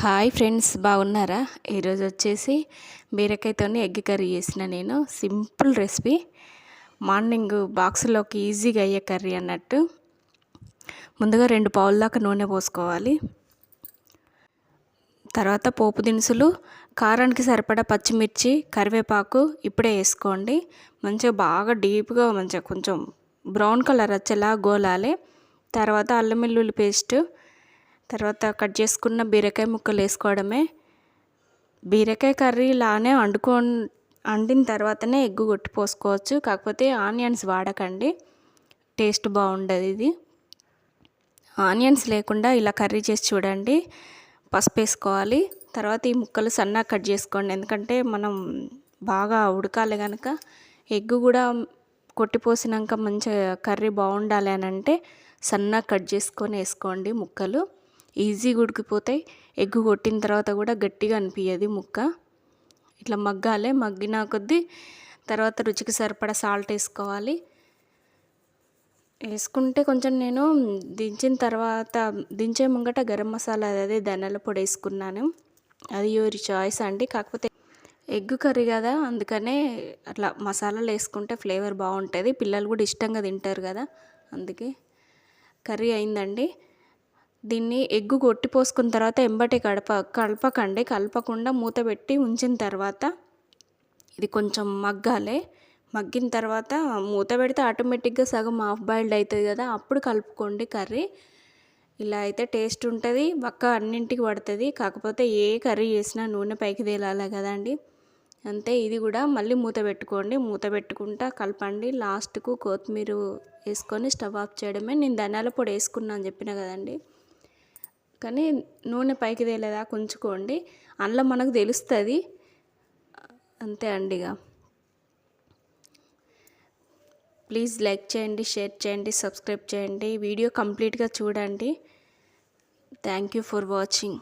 Hi friends బాగున్నారా? ఈరోజు వచ్చేసి బీరకాయతో ఎగ్ కర్రీ చేసిన నేను. Simple recipe. మార్నింగ్ బాక్స్లోకి ఈజీగా అయ్యే కర్రీ అన్నట్టు. ముందుగా రెండు పావుల దాకా నూనె పోసుకోవాలి. తర్వాత పోపు దినుసులు కారానికి సరిపడా పచ్చిమిర్చి కరివేపాకు ఇప్పుడే వేసుకోండి. మంచిగా బాగా డీప్గా మంచిగా కొంచెం బ్రౌన్ కలర్ వచ్చేలా గోలాలి. తర్వాత అల్లం వెల్లుల్లి పేస్ట్ తర్వాత కట్ చేసుకున్న బీరకాయ ముక్కలు వేసుకోవడమే. బీరకాయ కర్రీ లానే వండుకో వండిన తర్వాతనే ఎగ్గు కొట్టి పోసుకోవచ్చు. కాకపోతే ఆనియన్స్ వాడకండి. టేస్ట్ బాగుండదు ఇది. ఆనియన్స్ లేకుండా ఇలా కర్రీ చేసి చూడండి. పసుపు వేసుకోవాలి. తర్వాత ఈ ముక్కలు సన్నగా కట్ చేసుకోండి. ఎందుకంటే మనం బాగా ఉడకాలి కనుక ఎగ్గు కూడా కొట్టిపోసినాక మంచిగా కర్రీ బాగుండాలి అని అంటే సన్నగా కట్ చేసుకొని వేసుకోండి ముక్కలు. ఈజీగా ఉడికిపోతాయి. ఎగ్ కొట్టిన తర్వాత కూడా గట్టిగా అనిపించదు ముక్క. ఇట్లా మగ్గాలి మగ్గిన కొద్దీ తర్వాత రుచికి సరిపడా సాల్ట్ వేసుకోవాలి. వేసుకుంటే కొంచెం నేను దించిన తర్వాత దించే ముంగట గరం మసాలా అదే ధనాల పొడి వేసుకున్నాను. అది యువర్ చాయిస్ అండి. కాకపోతే ఎగ్ కర్రీ కదా అందుకనే అట్లా మసాలాలు వేసుకుంటే ఫ్లేవర్ బాగుంటుంది. పిల్లలు కూడా ఇష్టంగా తింటారు కదా అందుకే కర్రీ అయిందండి. దీన్ని ఎగ్గు కొట్టి పోసుకున్న తర్వాత ఎంబటి కడప కలపకండి కలపకుండా మూత పెట్టి ఉంచిన తర్వాత ఇది కొంచెం మగ్గాలి. మగ్గిన తర్వాత మూత పెడితే ఆటోమేటిక్గా సగం హాఫ్ బాయిల్డ్ అవుతుంది కదా అప్పుడు కలుపుకోండి కర్రీ. ఇలా అయితే టేస్ట్ ఉంటుంది పక్క అన్నింటికి పడుతుంది. కాకపోతే ఏ కర్రీ చేసినా నూనె పైకి తేలాలి కదండి. అంతే ఇది కూడా మళ్ళీ మూత పెట్టుకోండి. మూత పెట్టుకుంటా కలపండి. లాస్ట్కు కొత్తిమీర వేసుకొని స్టవ్ ఆఫ్ చేయడమే. నేను ధనియాల పొడి వేసుకున్నాను చెప్పిన కదండి. కానీ నూనె పైకి తేలేదా ఉంచుకోండి అందులో మనకు తెలుస్తుంది. అంతే అండి ఇక. ప్లీజ్ లైక్ చేయండి షేర్ చేయండి సబ్స్క్రైబ్ చేయండి. వీడియో కంప్లీట్గా చూడండి. Thank you for watching.